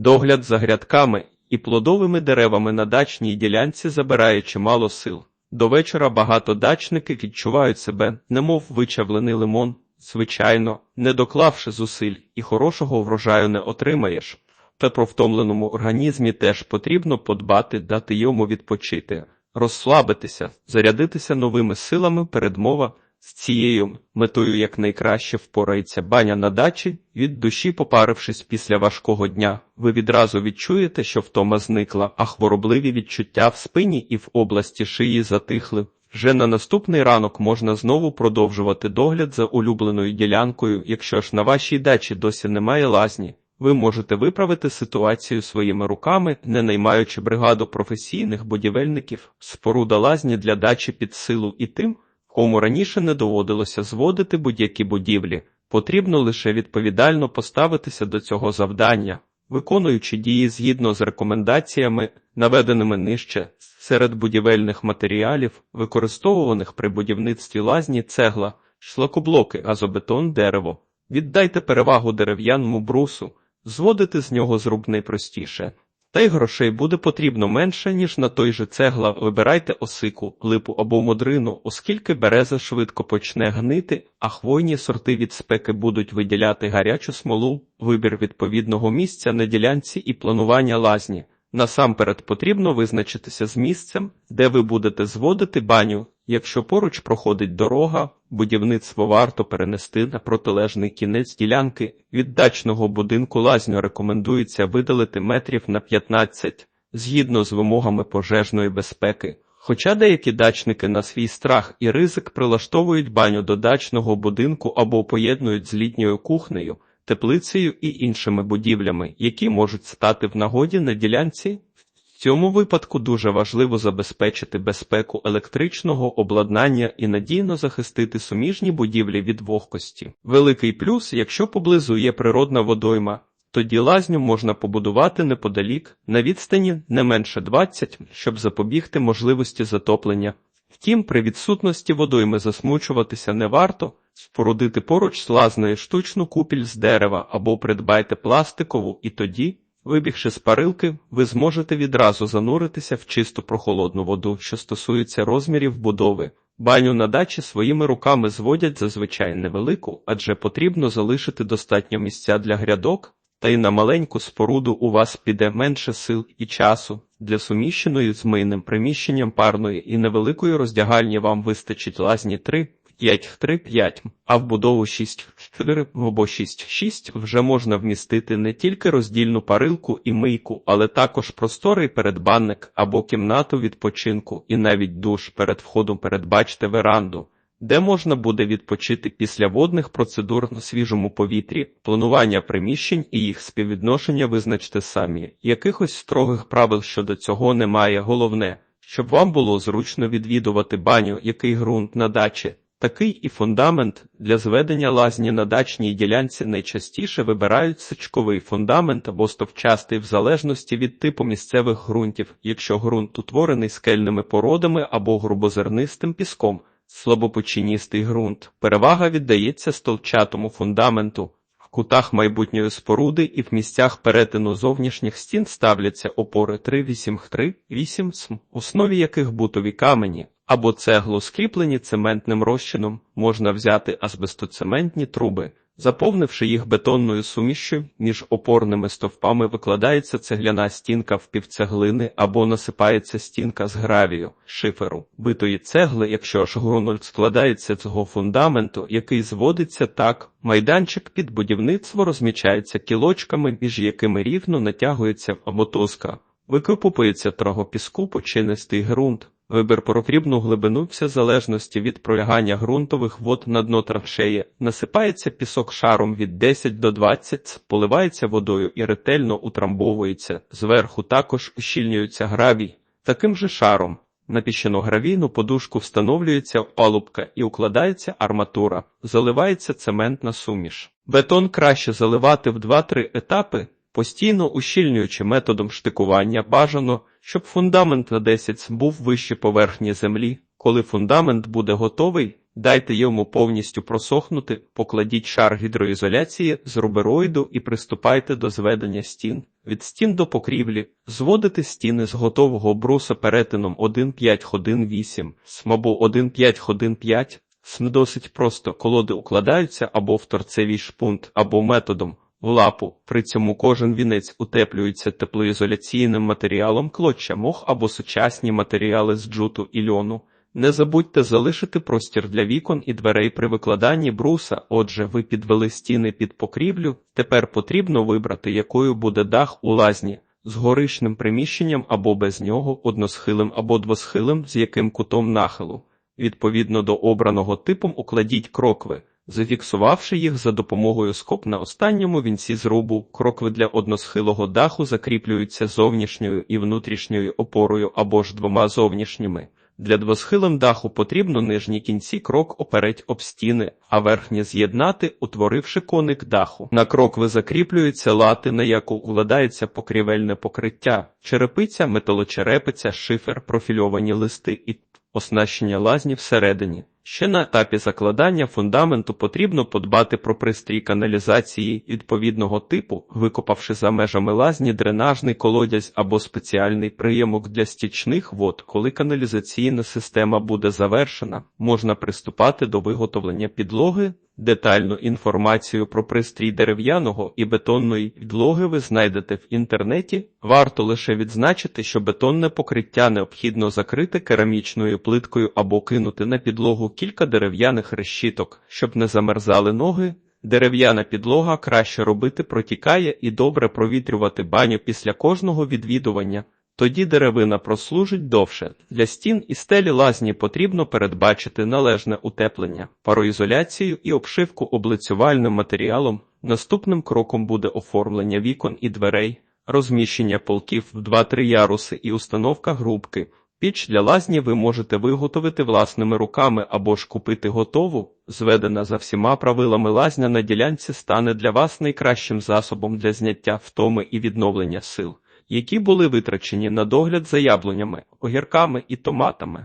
Догляд за грядками і плодовими деревами на дачній ділянці забирає чимало сил. До вечора багато дачників відчувають себе, немов вичавлений лимон. Звичайно, не доклавши зусиль і хорошого врожаю не отримаєш. Та про втомленому організмі теж потрібно подбати, дати йому відпочити, розслабитися, зарядитися новими силами передмова. З цією метою якнайкраще впорається баня на дачі, від душі попарившись після важкого дня, ви відразу відчуєте, що втома зникла, а хворобливі відчуття в спині і в області шиї затихли. Вже на наступний ранок можна знову продовжувати догляд за улюбленою ділянкою, якщо ж на вашій дачі досі немає лазні. Ви можете виправити ситуацію своїми руками, не наймаючи бригаду професійних будівельників, споруда лазні для дачі під силу і тим, кому раніше не доводилося зводити будь-які будівлі, потрібно лише відповідально поставитися до цього завдання, виконуючи дії згідно з рекомендаціями, наведеними нижче, серед будівельних матеріалів, використовуваних при будівництві лазні цегла, шлакоблоки, газобетон, дерево. Віддайте перевагу дерев'яному брусу, зводити з нього зруб найпростіше. Та й грошей буде потрібно менше, ніж на той же цегла. Вибирайте осику, липу або модрину, оскільки береза швидко почне гнити, а хвойні сорти від спеки будуть виділяти гарячу смолу, вибір відповідного місця на ділянці і планування лазні. Насамперед потрібно визначитися з місцем, де ви будете зводити баню. Якщо поруч проходить дорога, будівництво варто перенести на протилежний кінець ділянки. Від дачного будинку лазню рекомендується видалити метрів на 15, згідно з вимогами пожежної безпеки. Хоча деякі дачники на свій страх і ризик прилаштовують баню до дачного будинку або поєднують з літньою кухнею, теплицею і іншими будівлями, які можуть стати в нагоді на ділянці. Цьому випадку дуже важливо забезпечити безпеку електричного обладнання і надійно захистити суміжні будівлі від вогкості. Великий плюс, якщо поблизу є природна водойма, тоді лазню можна побудувати неподалік, на відстані не менше 20, щоб запобігти можливості затоплення. Втім, при відсутності водойми засмучуватися не варто, спорудити поруч з лазнею штучну купіль з дерева або придбайте пластикову і тоді, вибігши з парилки, ви зможете відразу зануритися в чисту прохолодну воду, що стосується розмірів будови. Баню на дачі своїми руками зводять зазвичай невелику, адже потрібно залишити достатньо місця для грядок, та й на маленьку споруду у вас піде менше сил і часу. Для суміщеної з мийним приміщенням парної і невеликої роздягальні вам вистачить лазні 3, 5, 3, 5, а в будову 6, 4 або 6, 6 вже можна вмістити не тільки роздільну парилку і мийку, але також просторий передбанник або кімнату відпочинку і навіть душ перед входом передбачте веранду де можна буде відпочити після водних процедур на свіжому повітрі, планування приміщень і їх співвідношення визначте самі. Якихось строгих правил щодо цього немає. Головне, щоб вам було зручно відвідувати баню, який ґрунт на дачі. Такий і фундамент для зведення лазні на дачній ділянці найчастіше вибирають сичковий фундамент або стовчастий в залежності від типу місцевих ґрунтів, якщо ґрунт утворений скельними породами або грубозернистим піском слабопочиністий ґрунт. Перевага віддається столчатому фундаменту. В кутах майбутньої споруди і в місцях перетину зовнішніх стін ставляться опори 3-8-3, 8 см, в основі яких бутові камені або цегло скріплені цементним розчином, можна взяти азбестоцементні труби. Заповнивши їх бетонною сумішю, між опорними стовпами викладається цегляна стінка в півцеглини або насипається стінка з гравію, шиферу, битої цегли, якщо ж ґрунт складається цього фундаменту, який зводиться так, майданчик під будівництво розмічається кілочками, між якими рівно натягується мотузка. Викопупується трого піску починистий ґрунт. Вибір потрібну глибину все залежності від пролягання ґрунтових вод на дно траншеї, насипається пісок шаром від 10 до 20, поливається водою і ретельно утрамбовується. Зверху також ущільнюється гравій. Таким же шаром на піщано-гравійну подушку встановлюється палубка і укладається арматура, заливається цементна суміш. Бетон краще заливати в 2-3 етапи. Постійно ущільнюючи методом штикування, бажано, щоб фундамент на 10 був вище поверхні землі. Коли фундамент буде готовий, дайте йому повністю просохнути, покладіть шар гідроізоляції з рубероїду і приступайте до зведення стін. від стін до покрівлі, зводити стіни з готового бруса перетином 1,5 ходин 8, смабо 1,5 ходин 5, см досить просто. Колоди укладаються або в торцевий шпунт, або методом лапу. При цьому кожен вінець утеплюється теплоізоляційним матеріалом клоча мох або сучасні матеріали з джуту і льону. Не забудьте залишити простір для вікон і дверей при викладанні бруса. Отже, ви підвели стіни під покрівлю. Тепер потрібно вибрати, якою буде дах у лазні з горишним приміщенням або без нього, односхилим або двосхилим, з яким кутом нахилу. Відповідно до обраного типом укладіть крокви, зафіксувавши їх за допомогою скоб на останньому вінці зрубу. Крокви для односхилого даху закріплюються зовнішньою і внутрішньою опорою або ж двома зовнішніми. Для двосхилим даху потрібно нижні кінці крок опереть об стіни, а верхні з'єднати, утворивши коник даху. На крокви закріплюються лати, на яку укладається покрівельне покриття, черепиця, металочерепиця, шифер, профільовані листи і оснащення лазні всередині. Ще на етапі закладання фундаменту потрібно подбати про пристрій каналізації відповідного типу, викопавши за межами лазні дренажний колодязь або спеціальний приємок для стічних вод. Коли каналізаційна система буде завершена, можна приступати до виготовлення підлоги. Детальну інформацію про пристрій дерев'яного і бетонної підлоги ви знайдете в інтернеті. Варто лише відзначити, що бетонне покриття необхідно закрити керамічною плиткою або кинути на підлогу кілька дерев'яних решіток, щоб не замерзали ноги. Дерев'яна підлога краще робити протікає і добре провітрювати баню після кожного відвідування. Тоді деревина прослужить довше. Для стін і стелі лазні потрібно передбачити належне утеплення, пароізоляцію і обшивку облицювальним матеріалом. Наступним кроком буде оформлення вікон і дверей, розміщення полків в 2-3 яруси і установка грубки. Піч для лазні ви можете виготовити власними руками або ж купити готову. Зведена за всіма правилами лазня на ділянці стане для вас найкращим засобом для зняття втоми і відновлення сил які були витрачені на догляд за яблунями, огірками і томатами.